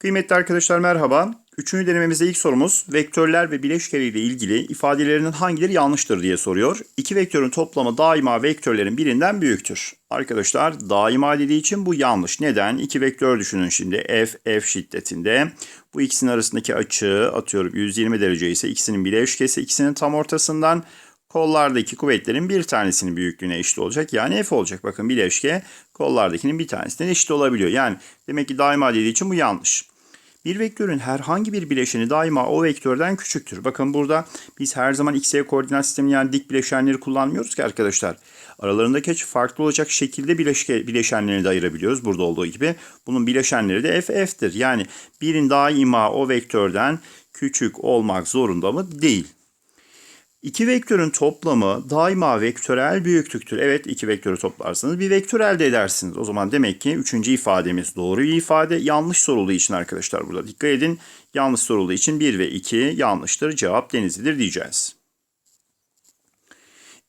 Kıymetli arkadaşlar merhaba. Üçüncü denememizde ilk sorumuz vektörler ve bileşkeleriyle ilgili ifadelerinin hangileri yanlıştır diye soruyor. İki vektörün toplamı daima vektörlerin birinden büyüktür. Arkadaşlar daima dediği için bu yanlış. Neden? İki vektör düşünün şimdi f, f şiddetinde. Bu ikisinin arasındaki açı atıyorum 120 derece ise ikisinin bileşkesi ikisinin tam ortasından kollardaki kuvvetlerin bir tanesinin büyüklüğüne eşit olacak. Yani F olacak. Bakın bileşke kollardakinin bir tanesine eşit olabiliyor. Yani demek ki daima dediği için bu yanlış. Bir vektörün herhangi bir bileşeni daima o vektörden küçüktür. Bakın burada biz her zaman x, y koordinat sistemi yani dik bileşenleri kullanmıyoruz ki arkadaşlar. Aralarındaki açı farklı olacak şekilde bileşke, bileşenlerini de ayırabiliyoruz burada olduğu gibi. Bunun bileşenleri de f, f'tir. Yani birin daima o vektörden küçük olmak zorunda mı? Değil. İki vektörün toplamı daima vektörel büyüklüktür. Evet iki vektörü toplarsanız bir vektör elde edersiniz. O zaman demek ki üçüncü ifademiz doğru bir ifade. Yanlış sorulduğu için arkadaşlar burada dikkat edin. Yanlış sorulduğu için 1 ve 2 yanlıştır. Cevap denizlidir diyeceğiz.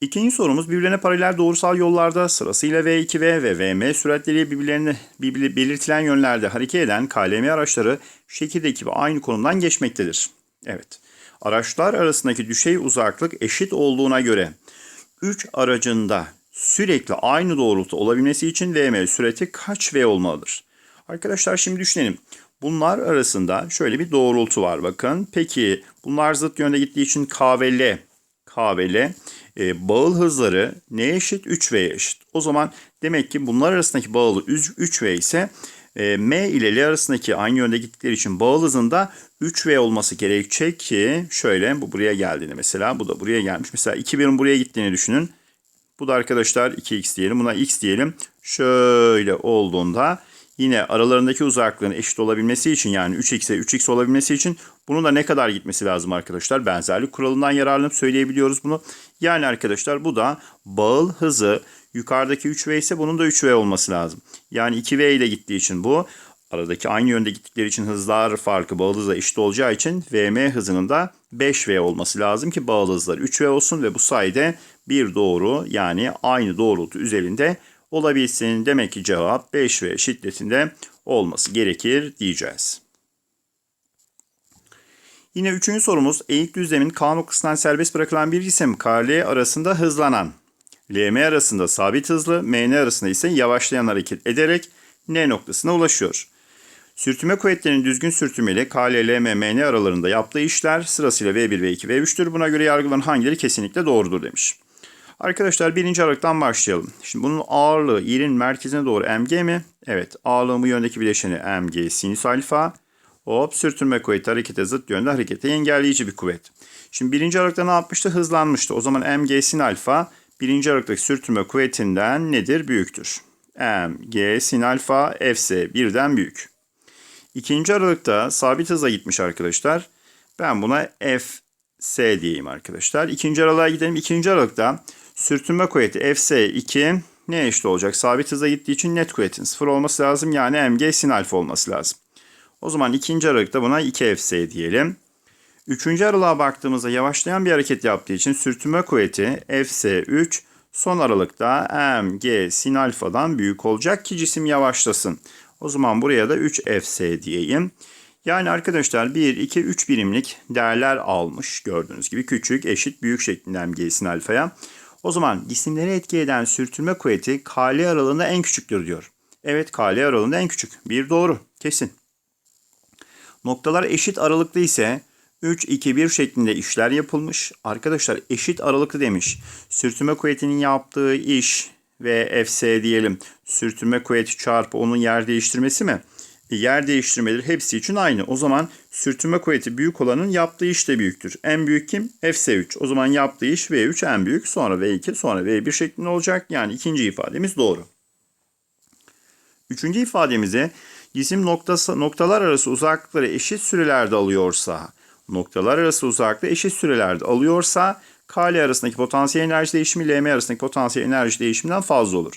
İkinci sorumuz birbirlerine paralel doğrusal yollarda sırasıyla V2V ve VM süratleri birbirlerine birbir- belirtilen yönlerde hareket eden KLM araçları şekildeki ve aynı konumdan geçmektedir. Evet. Araçlar arasındaki düşey uzaklık eşit olduğuna göre 3 aracında sürekli aynı doğrultu olabilmesi için VM sürati kaç V olmalıdır? Arkadaşlar şimdi düşünelim. Bunlar arasında şöyle bir doğrultu var bakın. Peki bunlar zıt yönde gittiği için K ve L. K ve L. E, bağıl hızları neye eşit? 3V'ye eşit. O zaman demek ki bunlar arasındaki bağlı 3V ise e, M ile L arasındaki aynı yönde gittikleri için bağıl hızında 3V olması gerekecek ki şöyle bu buraya geldiğini mesela bu da buraya gelmiş. Mesela 2 birim buraya gittiğini düşünün. Bu da arkadaşlar 2x diyelim. Buna x diyelim. Şöyle olduğunda yine aralarındaki uzaklığın eşit olabilmesi için yani 3x'e 3x olabilmesi için bunun da ne kadar gitmesi lazım arkadaşlar? Benzerlik kuralından yararlanıp söyleyebiliyoruz bunu. Yani arkadaşlar bu da bağıl hızı yukarıdaki 3v ise bunun da 3v olması lazım. Yani 2v ile gittiği için bu aradaki aynı yönde gittikleri için hızlar farkı bağlı hıza eşit olacağı için vm hızının da 5v olması lazım ki bağlı hızlar 3v olsun ve bu sayede bir doğru yani aynı doğrultu üzerinde olabilsin. Demek ki cevap 5v şiddetinde olması gerekir diyeceğiz. Yine üçüncü sorumuz eğik düzlemin K noktasından serbest bırakılan bir cisim KL arasında hızlanan, LM arasında sabit hızlı, MN arasında ise yavaşlayan hareket ederek N noktasına ulaşıyor. Sürtünme kuvvetlerinin düzgün sürtünmeli KL, LM, MN aralarında yaptığı işler sırasıyla V1, V2, V3'tür. Buna göre yargılanan hangileri kesinlikle doğrudur demiş. Arkadaşlar birinci aralıktan başlayalım. Şimdi bunun ağırlığı yerin merkezine doğru mg mi? Evet ağırlığın bu yöndeki bileşeni mg sinüs alfa. Hop sürtünme kuvveti harekete zıt yönde harekete engelleyici bir kuvvet. Şimdi birinci aralıkta ne yapmıştı? Hızlanmıştı. O zaman mg sin alfa birinci aralıktaki sürtünme kuvvetinden nedir? Büyüktür. mg sin alfa fs birden büyük. İkinci aralıkta sabit hıza gitmiş arkadaşlar. Ben buna fs diyeyim arkadaşlar. İkinci aralığa gidelim. İkinci aralıkta sürtünme kuvveti fs2 ne eşit olacak? Sabit hıza gittiği için net kuvvetin sıfır olması lazım. Yani mg sin alfa olması lazım. O zaman ikinci aralıkta buna 2fs diyelim. Üçüncü aralığa baktığımızda yavaşlayan bir hareket yaptığı için sürtünme kuvveti fs3 son aralıkta mg sin alfadan büyük olacak ki cisim yavaşlasın. O zaman buraya da 3fs diyeyim. Yani arkadaşlar 1, 2, 3 birimlik değerler almış. Gördüğünüz gibi küçük, eşit, büyük şeklinde mg sin alfaya. O zaman cisimleri etki eden sürtünme kuvveti KL aralığında en küçüktür diyor. Evet KL aralığında en küçük. Bir doğru. Kesin. Noktalar eşit aralıklı ise 3, 2, 1 şeklinde işler yapılmış. Arkadaşlar eşit aralıklı demiş. Sürtünme kuvvetinin yaptığı iş ve Fs diyelim. Sürtünme kuvveti çarpı onun yer değiştirmesi mi? E, yer değiştirmeleri hepsi için aynı. O zaman sürtünme kuvveti büyük olanın yaptığı iş de büyüktür. En büyük kim? Fs3. O zaman yaptığı iş V3 en büyük. Sonra V2 sonra V1 şeklinde olacak. Yani ikinci ifademiz doğru. Üçüncü ifademizi cisim noktası, noktalar arası uzaklıkları eşit sürelerde alıyorsa, noktalar arası uzaklığı eşit sürelerde alıyorsa KL arasındaki potansiyel enerji değişimi LM arasındaki potansiyel enerji değişiminden fazla olur.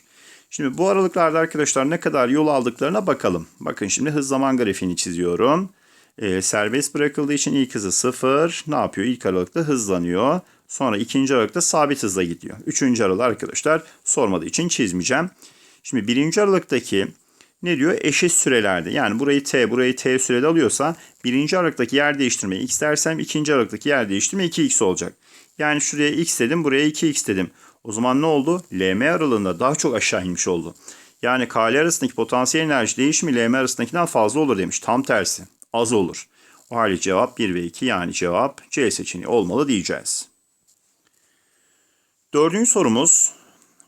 Şimdi bu aralıklarda arkadaşlar ne kadar yol aldıklarına bakalım. Bakın şimdi hız zaman grafiğini çiziyorum. Ee, serbest bırakıldığı için ilk hızı sıfır. Ne yapıyor? İlk aralıkta hızlanıyor. Sonra ikinci aralıkta sabit hızla gidiyor. Üçüncü aralık arkadaşlar sormadığı için çizmeyeceğim. Şimdi birinci aralıktaki ne diyor? Eşit sürelerde. Yani burayı t, burayı t sürede alıyorsa birinci aralıktaki yer değiştirmeyi x dersem ikinci aralıktaki yer değiştirme 2x olacak. Yani şuraya x dedim, buraya 2x dedim. O zaman ne oldu? LM aralığında daha çok aşağı inmiş oldu. Yani KL arasındaki potansiyel enerji değişimi LM arasındakinden fazla olur demiş. Tam tersi. Az olur. O halde cevap 1 ve 2 yani cevap C seçeneği olmalı diyeceğiz. Dördüncü sorumuz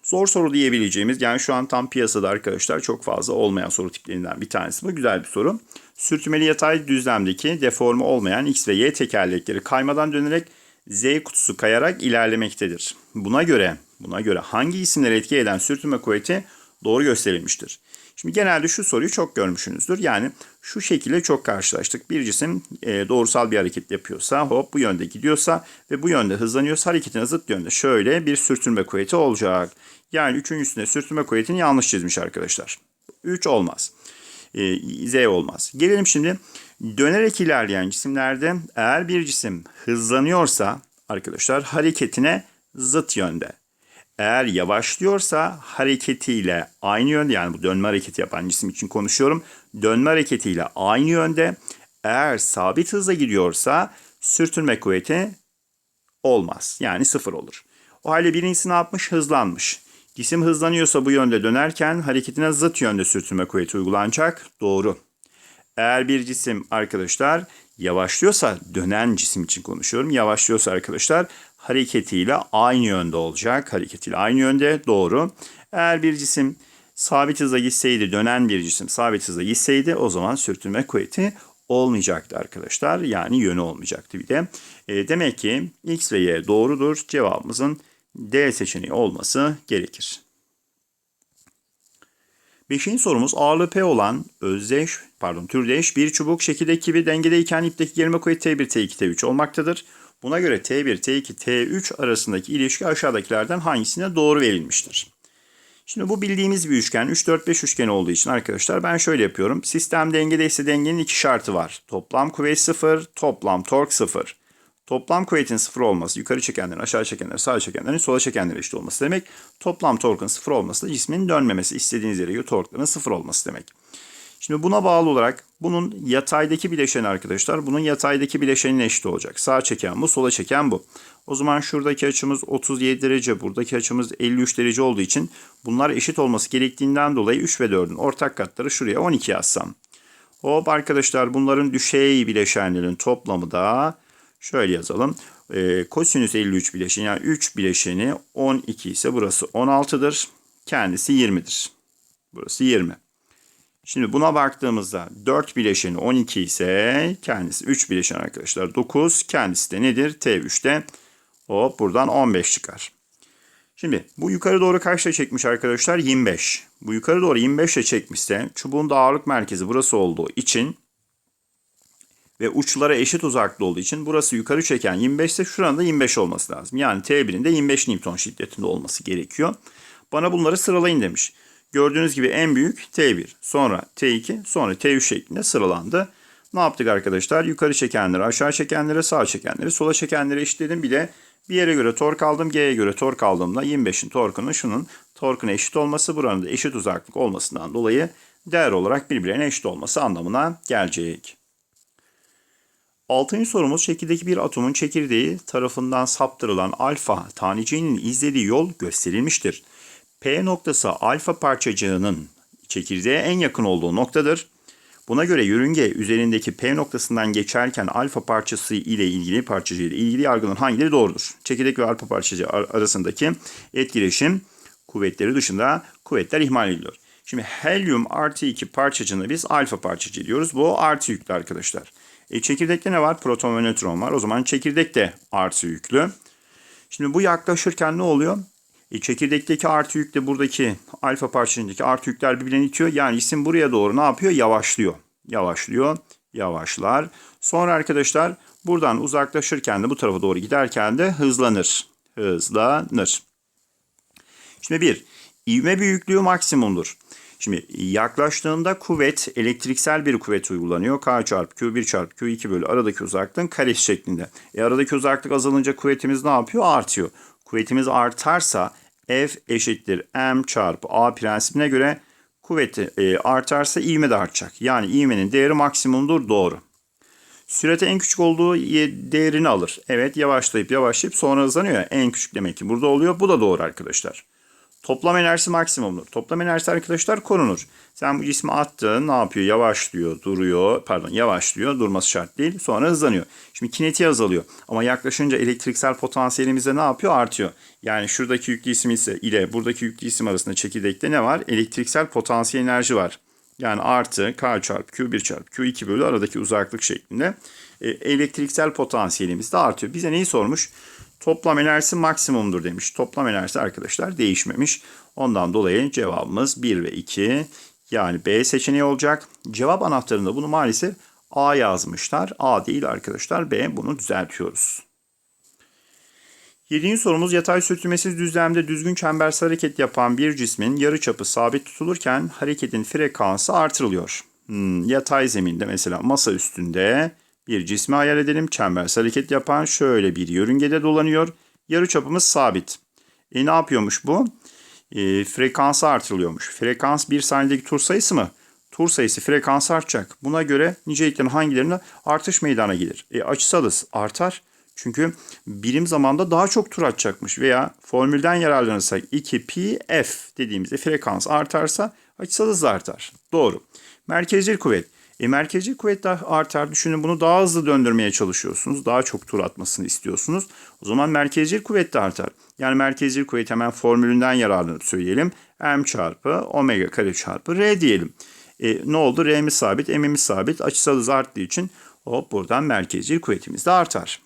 zor soru diyebileceğimiz yani şu an tam piyasada arkadaşlar çok fazla olmayan soru tiplerinden bir tanesi bu. Güzel bir soru. Sürtünmeli yatay düzlemdeki deforme olmayan X ve Y tekerlekleri kaymadan dönerek Z kutusu kayarak ilerlemektedir. Buna göre buna göre hangi isimleri etki eden sürtünme kuvveti doğru gösterilmiştir? Şimdi genelde şu soruyu çok görmüşsünüzdür. Yani şu şekilde çok karşılaştık. Bir cisim e, doğrusal bir hareket yapıyorsa, hop bu yönde gidiyorsa ve bu yönde hızlanıyorsa hareketin zıt yönde şöyle bir sürtünme kuvveti olacak. Yani üçüncüsünde sürtünme kuvvetini yanlış çizmiş arkadaşlar. 3 olmaz. E, Z olmaz. Gelelim şimdi dönerek ilerleyen cisimlerde eğer bir cisim hızlanıyorsa arkadaşlar hareketine zıt yönde. Eğer yavaşlıyorsa hareketiyle aynı yönde yani bu dönme hareketi yapan cisim için konuşuyorum. Dönme hareketiyle aynı yönde. Eğer sabit hızla gidiyorsa sürtünme kuvveti olmaz. Yani sıfır olur. O halde birincisi ne yapmış? Hızlanmış. Cisim hızlanıyorsa bu yönde dönerken hareketine zıt yönde sürtünme kuvveti uygulanacak. Doğru. Eğer bir cisim arkadaşlar yavaşlıyorsa dönen cisim için konuşuyorum. Yavaşlıyorsa arkadaşlar hareketiyle aynı yönde olacak. Hareketiyle aynı yönde doğru. Eğer bir cisim sabit hızla gitseydi, dönen bir cisim sabit hızla gitseydi o zaman sürtünme kuvveti olmayacaktı arkadaşlar. Yani yönü olmayacaktı bir de. E, demek ki X ve Y doğrudur. Cevabımızın D seçeneği olması gerekir. Beşinci sorumuz ağırlığı P olan özdeş, pardon türdeş bir çubuk şekildeki gibi dengedeyken ipteki gerilme kuvveti T1, T2, T3 olmaktadır. Buna göre T1, T2, T3 arasındaki ilişki aşağıdakilerden hangisine doğru verilmiştir? Şimdi bu bildiğimiz bir üçgen. 3, 4, 5 üçgen olduğu için arkadaşlar ben şöyle yapıyorum. Sistem dengedeyse dengenin iki şartı var. Toplam kuvvet 0, toplam tork 0. Toplam kuvvetin sıfır olması yukarı çekenlerin aşağı çekenlerin sağa çekenlerin sola çekenlere eşit olması demek. Toplam torkun sıfır olması da cismin dönmemesi istediğiniz yere göre torkların sıfır olması demek. Şimdi buna bağlı olarak bunun yataydaki bileşeni arkadaşlar bunun yataydaki bileşenine eşit olacak. Sağa çeken bu sola çeken bu. O zaman şuradaki açımız 37 derece buradaki açımız 53 derece olduğu için bunlar eşit olması gerektiğinden dolayı 3 ve 4'ün ortak katları şuraya 12 yazsam. Hop arkadaşlar bunların düşey bileşenlerin toplamı da Şöyle yazalım. E, kosinüs 53 bileşeni yani 3 bileşeni 12 ise burası 16'dır. Kendisi 20'dir. Burası 20. Şimdi buna baktığımızda 4 bileşeni 12 ise kendisi 3 bileşen arkadaşlar 9. Kendisi de nedir? T3'te hop buradan 15 çıkar. Şimdi bu yukarı doğru kaçla çekmiş arkadaşlar? 25. Bu yukarı doğru 25 ile çekmişse çubuğun da ağırlık merkezi burası olduğu için ve uçlara eşit uzaklığı olduğu için burası yukarı çeken 25 ise şuranın da 25 olması lazım. Yani T1'in de 25 Newton şiddetinde olması gerekiyor. Bana bunları sıralayın demiş. Gördüğünüz gibi en büyük T1, sonra T2, sonra T3 şeklinde sıralandı. Ne yaptık arkadaşlar? Yukarı çekenleri, aşağı çekenleri, sağ çekenleri, sola çekenleri eşitledim. Bir de bir yere göre tork aldım, G'ye göre tork aldığımda 25'in torkunun şunun torkuna eşit olması, buranın da eşit uzaklık olmasından dolayı değer olarak birbirine eşit olması anlamına gelecek. Altıncı sorumuz şekildeki bir atomun çekirdeği tarafından saptırılan alfa taneciğinin izlediği yol gösterilmiştir. P noktası alfa parçacığının çekirdeğe en yakın olduğu noktadır. Buna göre yörünge üzerindeki P noktasından geçerken alfa parçası ile ilgili parçacığı ile ilgili yargıların hangileri doğrudur? Çekirdek ve alfa parçacığı arasındaki etkileşim kuvvetleri dışında kuvvetler ihmal ediliyor. Şimdi helyum artı 2 parçacığını biz alfa parçacığı diyoruz. Bu artı yüklü arkadaşlar. E, çekirdekte ne var? Proton ve nötron var. O zaman çekirdek de artı yüklü. Şimdi bu yaklaşırken ne oluyor? E, çekirdekteki artı yükle buradaki alfa parçacığındaki artı yükler birbirine itiyor. Yani isim buraya doğru ne yapıyor? Yavaşlıyor. Yavaşlıyor. Yavaşlar. Sonra arkadaşlar buradan uzaklaşırken de bu tarafa doğru giderken de hızlanır. Hızlanır. Şimdi bir, ivme büyüklüğü maksimumdur. Şimdi yaklaştığında kuvvet elektriksel bir kuvvet uygulanıyor. K çarpı Q1 çarpı Q2 bölü aradaki uzaklığın karesi şeklinde. E aradaki uzaklık azalınca kuvvetimiz ne yapıyor? Artıyor. Kuvvetimiz artarsa F eşittir M çarpı A prensibine göre Kuvveti e, artarsa ivme de artacak. Yani ivmenin değeri maksimumdur. Doğru. Sürate en küçük olduğu değerini alır. Evet yavaşlayıp yavaşlayıp sonra hızlanıyor. En küçük demek ki burada oluyor. Bu da doğru arkadaşlar. Toplam enerjisi maksimumdur. Toplam enerjisi arkadaşlar korunur. Sen bu cismi attın ne yapıyor? Yavaşlıyor, duruyor. Pardon yavaşlıyor. Durması şart değil. Sonra hızlanıyor. Şimdi kinetiği azalıyor. Ama yaklaşınca elektriksel potansiyelimiz de ne yapıyor? Artıyor. Yani şuradaki yüklü isim ise ile buradaki yüklü isim arasında çekirdekte ne var? Elektriksel potansiyel enerji var. Yani artı K çarpı Q1 çarpı Q2 bölü aradaki uzaklık şeklinde e, elektriksel potansiyelimiz de artıyor. Bize neyi sormuş? Toplam enerjisi maksimumdur demiş. Toplam enerjisi arkadaşlar değişmemiş. Ondan dolayı cevabımız 1 ve 2 yani B seçeneği olacak. Cevap anahtarında bunu maalesef A yazmışlar. A değil arkadaşlar B bunu düzeltiyoruz. Yedinci sorumuz yatay sürtünmesiz düzlemde düzgün çembersel hareket yapan bir cismin yarıçapı sabit tutulurken hareketin frekansı artırılıyor. Hmm, yatay zeminde mesela masa üstünde bir cismi hayal edelim. Çembersel hareket yapan şöyle bir yörüngede dolanıyor. Yarıçapımız sabit. E ne yapıyormuş bu? E, frekansı artırılıyormuş. Frekans bir saniyedeki tur sayısı mı? Tur sayısı frekansı artacak. Buna göre niceliklerin hangilerine artış meydana gelir? E, açısalız artar. Çünkü birim zamanda daha çok tur atacakmış veya formülden yararlanırsak 2pi f dediğimizde frekans artarsa açısal hız da artar. Doğru. Merkezcil kuvvet. E merkezcil kuvvet de artar. Düşünün bunu daha hızlı döndürmeye çalışıyorsunuz. Daha çok tur atmasını istiyorsunuz. O zaman merkezcil kuvvet de artar. Yani merkezcil kuvvet hemen formülünden yararlanıp söyleyelim. M çarpı omega kare çarpı R diyelim. E, ne oldu? R'miz sabit, M'imiz sabit. Açısal hız arttığı için hop buradan merkezcil kuvvetimiz de artar.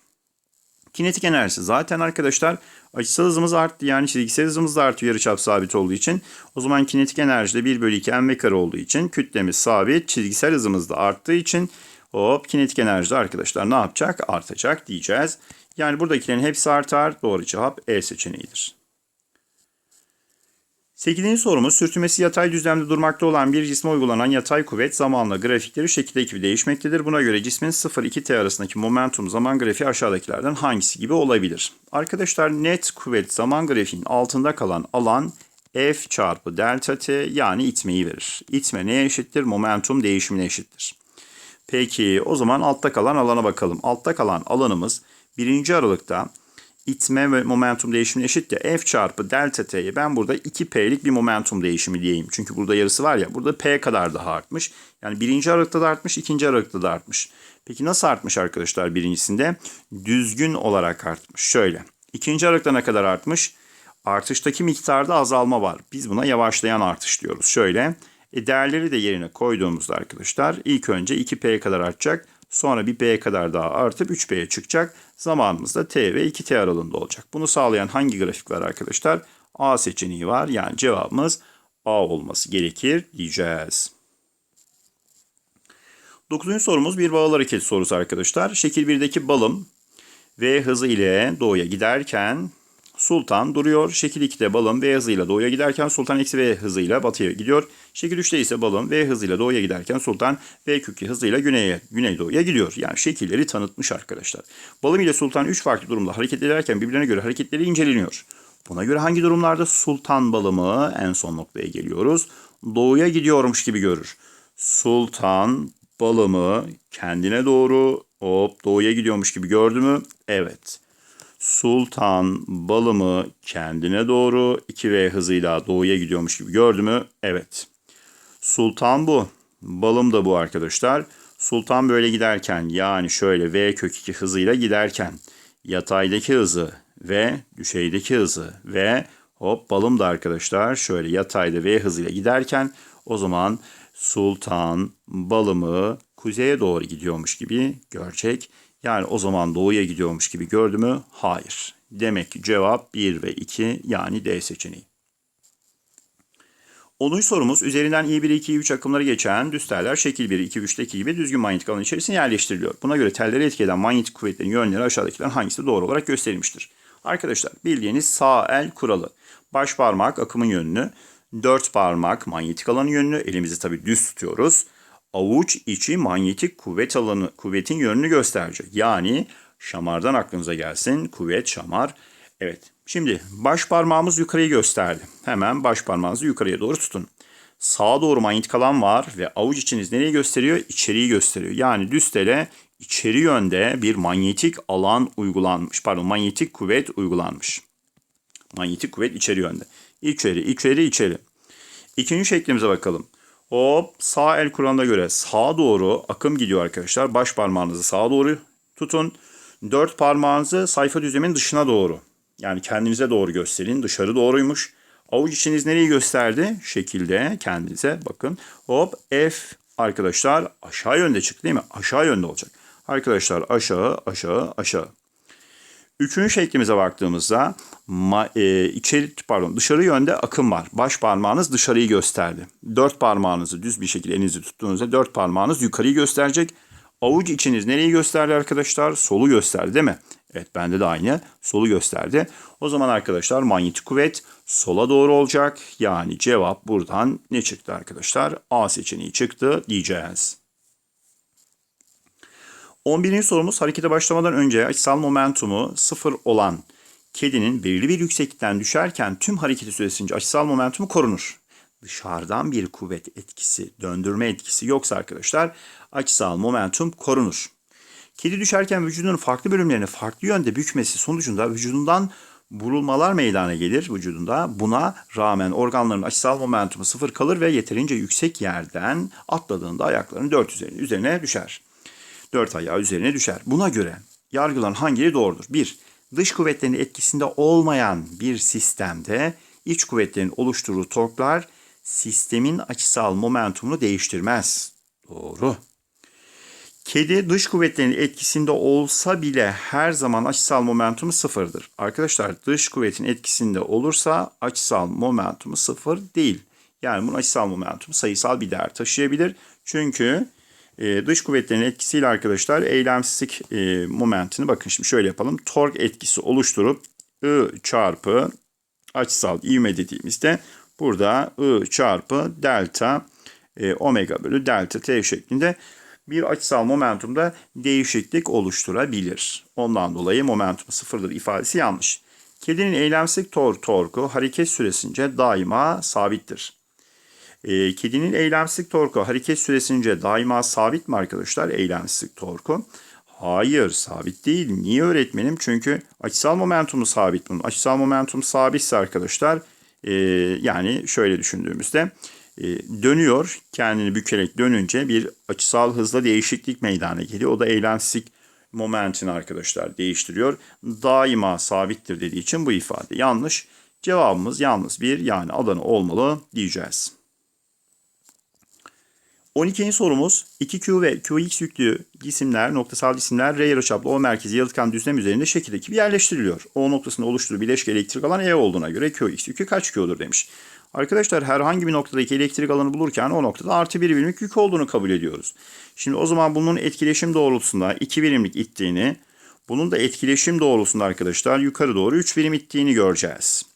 Kinetik enerjisi zaten arkadaşlar açısal hızımız arttı yani çizgisel hızımız da artıyor yarıçap sabit olduğu için. O zaman kinetik enerji de 1 bölü 2 m kare olduğu için kütlemiz sabit çizgisel hızımız da arttığı için hop kinetik enerji de arkadaşlar ne yapacak? Artacak diyeceğiz. Yani buradakilerin hepsi artar. Doğru cevap E seçeneğidir. 8. sorumuz sürtünmesi yatay düzlemde durmakta olan bir cisme uygulanan yatay kuvvet zamanla grafikleri şekildeki gibi değişmektedir. Buna göre cismin 0-2t arasındaki momentum zaman grafiği aşağıdakilerden hangisi gibi olabilir? Arkadaşlar net kuvvet zaman grafiğinin altında kalan alan F çarpı delta t yani itmeyi verir. İtme neye eşittir? Momentum değişimine eşittir. Peki o zaman altta kalan alana bakalım. Altta kalan alanımız 1. Aralıkta itme ve momentum değişimi eşit ya f çarpı delta t'ye ben burada 2p'lik bir momentum değişimi diyeyim. Çünkü burada yarısı var ya burada p kadar daha artmış. Yani birinci aralıkta da artmış ikinci aralıkta da artmış. Peki nasıl artmış arkadaşlar birincisinde? Düzgün olarak artmış. Şöyle ikinci aralıkta ne kadar artmış? Artıştaki miktarda azalma var. Biz buna yavaşlayan artış diyoruz. Şöyle e değerleri de yerine koyduğumuzda arkadaşlar ilk önce 2p'ye kadar artacak. Sonra bir B'ye kadar daha artıp 3B'ye çıkacak. Zamanımız da T ve 2T aralığında olacak. Bunu sağlayan hangi grafik var arkadaşlar? A seçeneği var. Yani cevabımız A olması gerekir diyeceğiz. Dokuzuncu sorumuz bir bağıl hareket sorusu arkadaşlar. Şekil 1'deki balım V hızı ile doğuya giderken Sultan duruyor. Şekil 2'de balım V hızıyla doğuya giderken Sultan eksi V hızıyla batıya gidiyor. Şekil 3'te ise balım V hızıyla doğuya giderken Sultan V kök 2 hızıyla güneye, güneydoğuya gidiyor. Yani şekilleri tanıtmış arkadaşlar. Balım ile Sultan 3 farklı durumda hareket ederken birbirine göre hareketleri inceleniyor. Buna göre hangi durumlarda Sultan balımı en son noktaya geliyoruz. Doğuya gidiyormuş gibi görür. Sultan balımı kendine doğru hop doğuya gidiyormuş gibi gördü mü? Evet. Sultan balımı kendine doğru 2V hızıyla doğuya gidiyormuş gibi gördü mü? Evet. Sultan bu. Balım da bu arkadaşlar. Sultan böyle giderken yani şöyle V kök 2 hızıyla giderken yataydaki hızı ve düşeydeki hızı ve hop balım da arkadaşlar şöyle yatayda V hızıyla giderken o zaman Sultan balımı kuzeye doğru gidiyormuş gibi görecek. Yani o zaman doğuya gidiyormuş gibi gördü mü? Hayır. Demek ki cevap 1 ve 2 yani D seçeneği. 10. sorumuz üzerinden I1, 2, 3 akımları geçen düz teller şekil 1, 2, 3'teki gibi düzgün manyetik alan içerisine yerleştiriliyor. Buna göre telleri etki eden manyetik kuvvetlerin yönleri aşağıdakilerden hangisi doğru olarak gösterilmiştir? Arkadaşlar bildiğiniz sağ el kuralı. Baş parmak akımın yönünü, dört parmak manyetik alanın yönünü, elimizi tabi düz tutuyoruz. Avuç içi manyetik kuvvet alanı, kuvvetin yönünü gösterecek. Yani şamardan aklınıza gelsin. Kuvvet, şamar. Evet. Şimdi baş parmağımız yukarıyı gösterdi. Hemen baş parmağınızı yukarıya doğru tutun. Sağa doğru manyetik alan var ve avuç içiniz nereyi gösteriyor? İçeriği gösteriyor. Yani düz tele içeri yönde bir manyetik alan uygulanmış. Pardon manyetik kuvvet uygulanmış. Manyetik kuvvet içeri yönde. İçeri, içeri, içeri. İkinci şeklimize bakalım. Hop sağ el kuralına göre sağa doğru akım gidiyor arkadaşlar. Baş parmağınızı sağa doğru tutun. Dört parmağınızı sayfa düzlemin dışına doğru. Yani kendinize doğru gösterin. Dışarı doğruymuş. Avuç içiniz nereyi gösterdi? Şekilde kendinize bakın. Hop F arkadaşlar aşağı yönde çıktı değil mi? Aşağı yönde olacak. Arkadaşlar aşağı aşağı aşağı. Üçüncü şeklimize baktığımızda ma, e, içeri pardon dışarı yönde akım var. Baş parmağınız dışarıyı gösterdi. Dört parmağınızı düz bir şekilde elinizi tuttuğunuzda dört parmağınız yukarıyı gösterecek. Avuç içiniz nereyi gösterdi arkadaşlar? Solu gösterdi değil mi? Evet bende de aynı. Solu gösterdi. O zaman arkadaşlar manyetik kuvvet sola doğru olacak. Yani cevap buradan ne çıktı arkadaşlar? A seçeneği çıktı diyeceğiz. 11. sorumuz harekete başlamadan önce açısal momentumu sıfır olan kedinin belirli bir yükseklikten düşerken tüm hareketi süresince açısal momentumu korunur. Dışarıdan bir kuvvet etkisi, döndürme etkisi yoksa arkadaşlar açısal momentum korunur. Kedi düşerken vücudunun farklı bölümlerini farklı yönde bükmesi sonucunda vücudundan burulmalar meydana gelir vücudunda. Buna rağmen organların açısal momentumu sıfır kalır ve yeterince yüksek yerden atladığında ayaklarının dört üzerine, üzerine düşer. Dört ayağı üzerine düşer. Buna göre yargılan hangileri doğrudur? 1. Dış kuvvetlerin etkisinde olmayan bir sistemde iç kuvvetlerin oluşturduğu torklar sistemin açısal momentumunu değiştirmez. Doğru. Kedi dış kuvvetlerin etkisinde olsa bile her zaman açısal momentumu sıfırdır. Arkadaşlar dış kuvvetin etkisinde olursa açısal momentumu sıfır değil. Yani bunun açısal momentumu sayısal bir değer taşıyabilir. Çünkü e, dış kuvvetlerin etkisiyle arkadaşlar eylemsizlik e, momentini bakın şimdi şöyle yapalım. Tork etkisi oluşturup I çarpı açısal ivme dediğimizde burada I çarpı delta e, omega bölü delta t şeklinde bir açısal momentumda değişiklik oluşturabilir. Ondan dolayı momentum sıfırdır ifadesi yanlış. Kedinin eylemsizlik tor torku hareket süresince daima sabittir. E, kedinin eylemsizlik torku hareket süresince daima sabit mi arkadaşlar eylemsizlik torku? Hayır sabit değil. Niye öğretmenim? Çünkü açısal momentumu sabit bunun. Açısal momentum sabitse arkadaşlar e, yani şöyle düşündüğümüzde e, dönüyor. Kendini bükerek dönünce bir açısal hızla değişiklik meydana geliyor. O da eylemsizlik momentini arkadaşlar değiştiriyor. Daima sabittir dediği için bu ifade yanlış. Cevabımız yalnız bir yani Adana olmalı diyeceğiz. 12. sorumuz 2Q ve QX yüklü cisimler, noktasal cisimler R yarıçaplı O merkezi yalıtkan düzlem üzerinde şekildeki gibi yerleştiriliyor. O noktasında oluşturduğu bileşke elektrik alan E olduğuna göre QX yükü kaç Q'dur demiş. Arkadaşlar herhangi bir noktadaki elektrik alanı bulurken o noktada artı bir birimlik yük olduğunu kabul ediyoruz. Şimdi o zaman bunun etkileşim doğrultusunda 2 birimlik ittiğini, bunun da etkileşim doğrultusunda arkadaşlar yukarı doğru 3 birim ittiğini göreceğiz.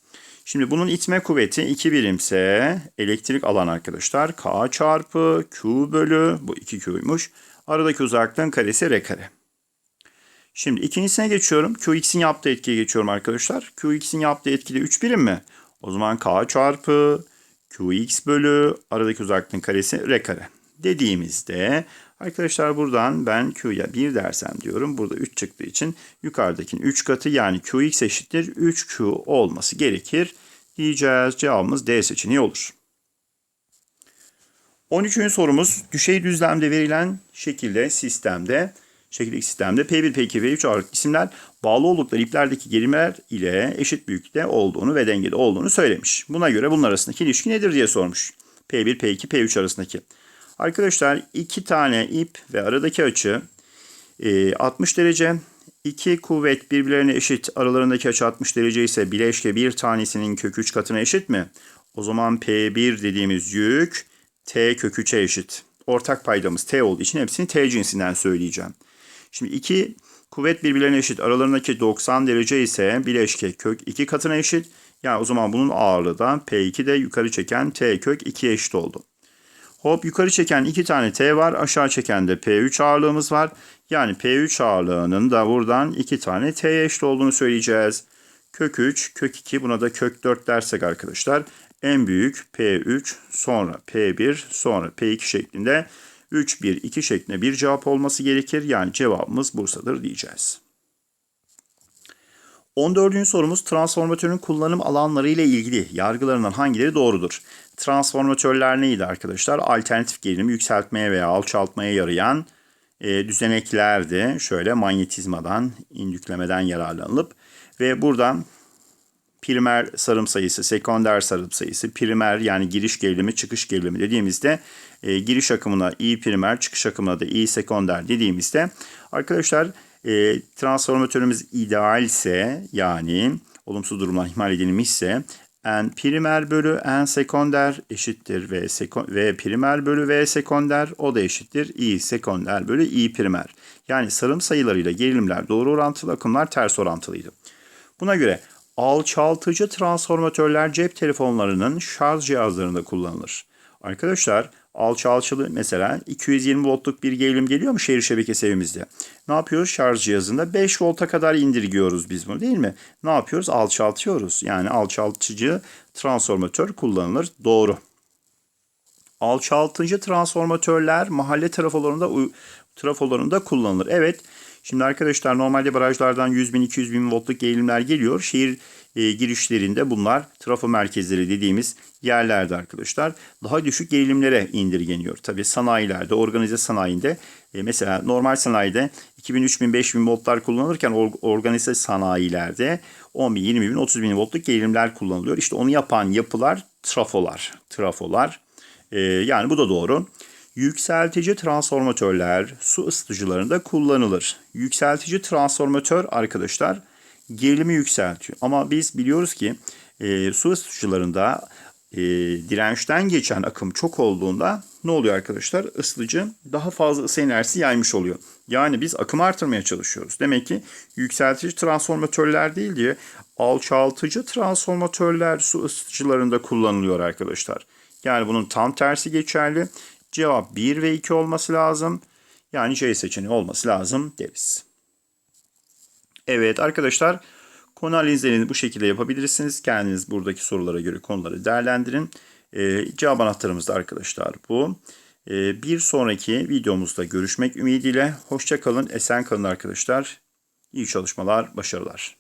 Şimdi bunun itme kuvveti 2 birimse elektrik alan arkadaşlar K çarpı Q bölü bu 2Q'ymuş. Aradaki uzaklığın karesi R kare. Şimdi ikincisine geçiyorum. Qx'in yaptığı etkiye geçiyorum arkadaşlar. Qx'in yaptığı etkide 3 birim mi? O zaman K çarpı Qx bölü aradaki uzaklığın karesi R kare. Dediğimizde arkadaşlar buradan ben Q'ya 1 dersem diyorum. Burada 3 çıktığı için yukarıdakinin 3 katı yani Qx eşittir 3Q olması gerekir. Diyeceğiz. Cevabımız D seçeneği olur. 13. sorumuz düşey düzlemde verilen şekilde sistemde şekildeki sistemde P1, P2, P3 ağırlık isimler bağlı oldukları iplerdeki gerimeler ile eşit büyüklükte olduğunu ve dengeli olduğunu söylemiş. Buna göre bunun arasındaki ilişki nedir diye sormuş. P1, P2, P3 arasındaki. Arkadaşlar iki tane ip ve aradaki açı 60 derece. İki kuvvet birbirlerine eşit. Aralarındaki açı 60 derece ise bileşke bir tanesinin kök 3 katına eşit mi? O zaman P1 dediğimiz yük T kök 3'e eşit. Ortak paydamız T olduğu için hepsini T cinsinden söyleyeceğim. Şimdi iki kuvvet birbirlerine eşit. Aralarındaki 90 derece ise bileşke kök 2 katına eşit. Yani o zaman bunun ağırlığı da P2 de yukarı çeken T kök 2'ye eşit oldu. Hop yukarı çeken iki tane T var. Aşağı çeken de P3 ağırlığımız var. Yani P3 ağırlığının da buradan iki tane T'ye eşit olduğunu söyleyeceğiz. Kök 3, kök 2 buna da kök 4 dersek arkadaşlar En büyük P3 sonra P1 sonra P2 şeklinde 3 1 2 şeklinde bir cevap olması gerekir. Yani cevabımız Bursa'dır diyeceğiz. 14. sorumuz transformatörün kullanım alanları ile ilgili yargılarından hangileri doğrudur? Transformatörler neydi arkadaşlar? Alternatif gerilimi yükseltmeye veya alçaltmaya yarayan e, düzeneklerdi. Şöyle manyetizmadan, indüklemeden yararlanılıp ve buradan primer sarım sayısı, sekonder sarım sayısı, primer yani giriş gerilimi, çıkış gerilimi dediğimizde e, giriş akımına I primer, çıkış akımına da I sekonder dediğimizde arkadaşlar e, transformatörümüz idealse yani olumsuz durumdan ihmal edilmişse n primer bölü n sekonder eşittir v, seko v primer bölü v sekonder o da eşittir i sekonder bölü i primer. Yani sarım sayılarıyla gerilimler doğru orantılı akımlar ters orantılıydı. Buna göre alçaltıcı transformatörler cep telefonlarının şarj cihazlarında kullanılır. Arkadaşlar alçaltıcı mesela 220 voltluk bir gerilim geliyor mu şehir şebekesi evimizde? Ne yapıyoruz? Şarj cihazında 5 volta kadar indirgiyoruz biz bunu değil mi? Ne yapıyoruz? Alçaltıyoruz. Yani alçaltıcı transformatör kullanılır. Doğru. Alçaltıcı transformatörler mahalle trafolarında trafolarında kullanılır. Evet. Şimdi arkadaşlar normalde barajlardan 100 bin 200 bin voltluk gerilimler geliyor. Şehir e, girişlerinde bunlar trafo merkezleri dediğimiz yerlerde arkadaşlar daha düşük gerilimlere indirgeniyor. Tabi sanayilerde, organize sanayinde e, mesela normal sanayide 2000, 3000, 5000 voltlar kullanılırken or, organize sanayilerde 10 bin, 20 bin, 30 bin voltluk gerilimler kullanılıyor. İşte onu yapan yapılar trafolar. Trafolar. E, yani bu da doğru. Yükseltici transformatörler su ısıtıcılarında kullanılır. Yükseltici transformatör arkadaşlar gerilimi yükseltiyor. Ama biz biliyoruz ki e, su ısıtıcılarında e, dirençten geçen akım çok olduğunda ne oluyor arkadaşlar? Isıtıcı daha fazla ısı enerjisi yaymış oluyor. Yani biz akımı artırmaya çalışıyoruz. Demek ki yükseltici transformatörler değil diye alçaltıcı transformatörler su ısıtıcılarında kullanılıyor arkadaşlar. Yani bunun tam tersi geçerli. Cevap 1 ve 2 olması lazım. Yani C seçeneği olması lazım deriz. Evet arkadaşlar konu analizlerini bu şekilde yapabilirsiniz. Kendiniz buradaki sorulara göre konuları değerlendirin. Ee, cevap anahtarımız da arkadaşlar bu. Ee, bir sonraki videomuzda görüşmek ümidiyle. Hoşça kalın, esen kalın arkadaşlar. İyi çalışmalar, başarılar.